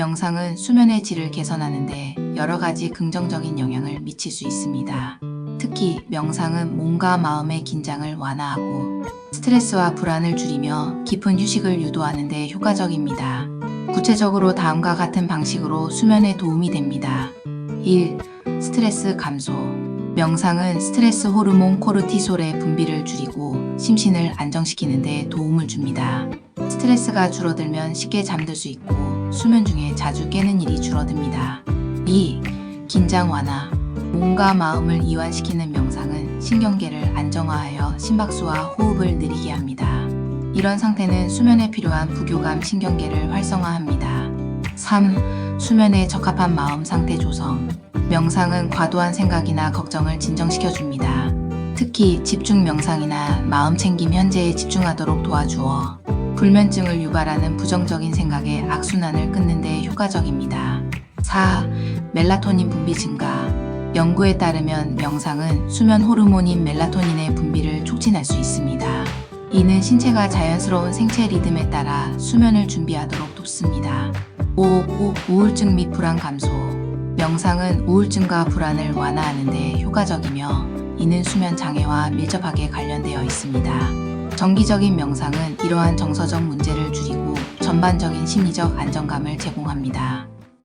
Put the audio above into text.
명상은 수면의 질을 개선하는데 여러 가지 긍정적인 영향을 미칠 수 있습니다. 특히 명상은 몸과 마음의 긴장을 완화하고 스트레스와 불안을 줄이며 깊은 휴식을 유도하는 데 효과적입니다. 구체적으로 다음과 같은 방식으로 수면에 도움이 됩니다. 1. 스트레스 감소. 명상은 스트레스 호르몬 코르티솔의 분비를 줄이고 심신을 안정시키는 데 도움을 줍니다. 스트레스가 줄어들면 쉽게 잠들 수 있고 수면 중에 자주 깨는 일이 줄어듭니다. 2. 긴장 완화. 몸과 마음을 이완시키는 명상은 신경계를 안정화하여 심박수와 호흡을 느리게 합니다. 이런 상태는 수면에 필요한 부교감 신경계를 활성화합니다. 3. 수면에 적합한 마음 상태 조성. 명상은 과도한 생각이나 걱정을 진정시켜줍니다. 특히 집중 명상이나 마음 챙김 현재에 집중하도록 도와주어 불면증을 유발하는 부정적인 생각의 악순환을 끊는 데 효과적입니다. 4. 멜라토닌 분비 증가. 연구에 따르면 명상은 수면 호르몬인 멜라토닌의 분비를 촉진할 수 있습니다. 이는 신체가 자연스러운 생체 리듬에 따라 수면을 준비하도록 돕습니다. 5. 우- 우울증 및 불안 감소. 명상은 우울증과 불안을 완화하는 데 효과적이며 이는 수면 장애와 밀접하게 관련되어 있습니다. 정기적인 명상은 이러한 정서적 문제를 줄이고 전반적인 심리적 안정감을 제공합니다.